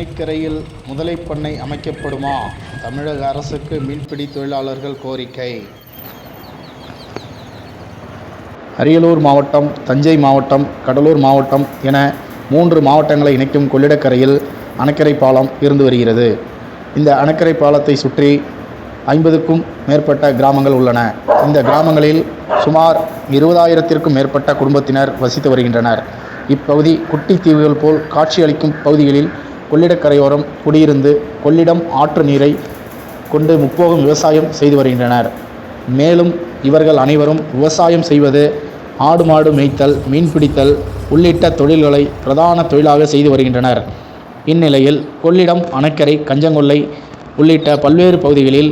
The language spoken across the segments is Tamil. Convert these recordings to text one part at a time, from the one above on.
அணைக்கரையில் முதலை பண்ணை அமைக்கப்படுமா? தமிழக அரசுக்கு மீன்பிடி தொழிலாளர்கள் கோரிக்கை. அரியலூர் மாவட்டம் தஞ்சை மாவட்டம் கடலூர் மாவட்டம் என மூன்று மாவட்டங்களை இணைக்கும் கொள்ளிடக்கரையில் அணைக்கரை பாலம் இருந்து வருகிறது. இந்த அணைக்கரை பாலத்தை சுற்றி ஐம்பதுக்கும் மேற்பட்ட கிராமங்கள் உள்ளன. இந்த கிராமங்களில் சுமார் இருபதாயிரத்திற்கும் மேற்பட்ட குடும்பத்தினர் வசித்து வருகின்றனர். இப்பகுதி குட்டி தீவுகள் போல் காட்சியளிக்கும் பகுதிகளில் கொள்ளிடக்கரையோரம் குடியிருந்து கொள்ளிடம் ஆற்று நீரை கொண்டு முப்போகம் விவசாயம் செய்து வருகின்றனர். மேலும் இவர்கள் அனைவரும் விவசாயம் செய்வது ஆடு மாடு மேய்த்தல் மீன்பிடித்தல் உள்ளிட்ட தொழில்களை பிரதான தொழிலாக செய்து வருகின்றனர். இந்நிலையில் கொள்ளிடம் அணைக்கரை கஞ்சங்கொல்லை உள்ளிட்ட பல்வேறு பகுதிகளில்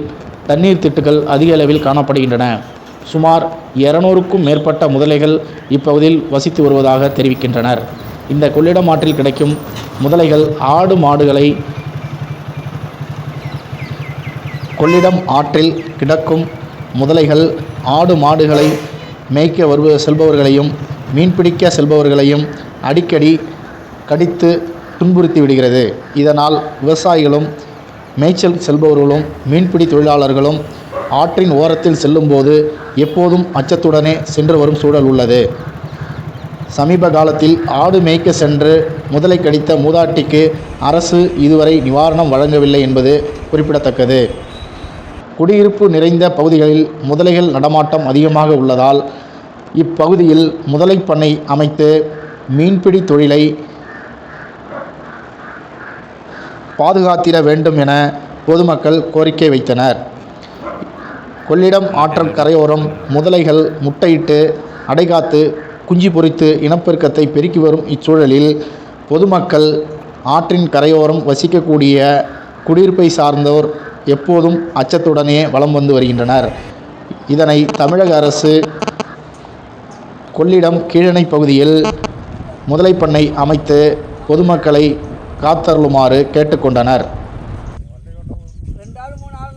தண்ணீர் திட்டுகள் அதிக அளவில் காணப்படுகின்றன. சுமார் இருநூறுக்கும் மேற்பட்ட முதலைகள் இப்பகுதியில் வசித்து வருவதாக தெரிவிக்கின்றனர். இந்த கொள்ளிடம் ஆற்றில் கிடைக்கும் முதலைகள் ஆடு மாடுகளை கொள்ளிடம் ஆற்றில் கிடக்கும் முதலைகள் ஆடு மாடுகளை மேய்க்க வருவ செல்பவர்களையும் மீன்பிடிக்க செல்பவர்களையும் அடிக்கடி கடித்து துன்புறுத்தி விடுகிறது. இதனால் விவசாயிகளும் மேய்ச்சல் செல்பவர்களும் மீன்பிடி தொழிலாளர்களும் ஆற்றின் ஓரத்தில் செல்லும்போது எப்போதும் அச்சத்துடனே சென்று வரும் சூழல் உள்ளது. சமீப காலத்தில் ஆடு மேய்க்க சென்று முதலை கடித்த மூதாட்டிக்கு அரசு இதுவரை நிவாரணம் வழங்கவில்லை என்பது குறிப்பிடத்தக்கது. குடியிருப்பு நிறைந்த பகுதிகளில் முதலைகள் நடமாட்டம் அதிகமாக உள்ளதால் இப்பகுதியில் முதலை பண்ணை அமைத்து மீன்பிடி தொழிலை பாதுகாத்திட வேண்டும் என பொதுமக்கள் கோரிக்கை வைத்தனர். கொள்ளிடம் ஆற்றல் கரையோரம் முதலைகள் முட்டையிட்டு அடைகாத்து குஞ்சு பொரித்து இனப்பெருக்கத்தை பெருக்கி வரும் இச்சூழலில் பொதுமக்கள் ஆற்றின் கரையோரம் வசிக்கக்கூடிய குடியிருப்பை சார்ந்தோர் எப்போதும் அச்சத்துடனே வலம் வந்து வருகின்றனர். இதனை தமிழக அரசு கொள்ளிடம் கீழணை பகுதியில் முதலை பண்ணை அமைத்து பொதுமக்களை காத்தருளுமாறு கேட்டுக்கொண்டனர். ரெண்டு ஆள் மூணு ஆள்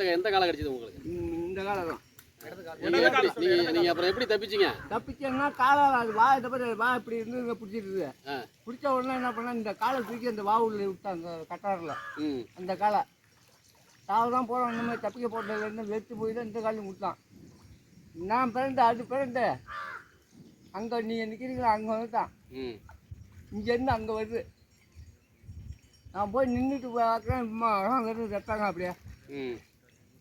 எந்த எந்த காலம் கிடைச்சது உங்களுக்கு? இந்த காலம். தான் நீங்க அப்புறம் எப்படி தப்பிச்சீங்க? தப்பிச்சேன்னா காலை வா இந்த மாதிரி வா இப்படி இருந்து பிடிச்சிருது. பிடிச்ச உடனே என்ன பண்ண இந்த காலை தூக்கி அந்த வாவுல விட்டாங்க கட்டாரில். அந்த காலை. தாவு தான் போகிறோம் இந்த மாதிரி தப்பிக்க போட்டதுலேருந்து வெத்து போய் தான் இந்த காலையும் விட்டான் நான் பிறந்த அது பிறந்த. அங்கே நீங்கள் நிற்கிறீங்களா அங்கே வந்துட்டான். இங்கேருந்து அங்கே வருது. நான் போய் நின்றுட்டு பார்க்குறேன் அம்மா அப்படியே. ம்.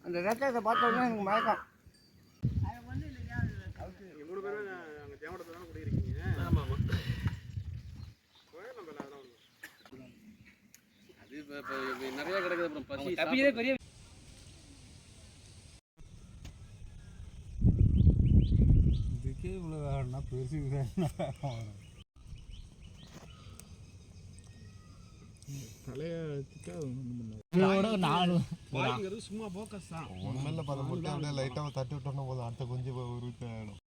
அந்த ரத்தத்தை பார்த்த உடனே எனக்கு மயக்கம். ஆமாம் ஆமாம் அது இப்போ இப்போ நிறைய கிடக்குது அப்புறம் பசி தப்பியே பெரிய இதுக்கே இவ்வளோ வேணும்னா பெருசு வாய்ங்கிறது சும்மா போக்கஸ் தான். ஒன்றும் இல்லை பதை போட்டு அப்படியே லைட்டாக தட்டி விட்டோம்னா போதும். அடுத்த குஞ்சு உருட்டு ஆகிடும்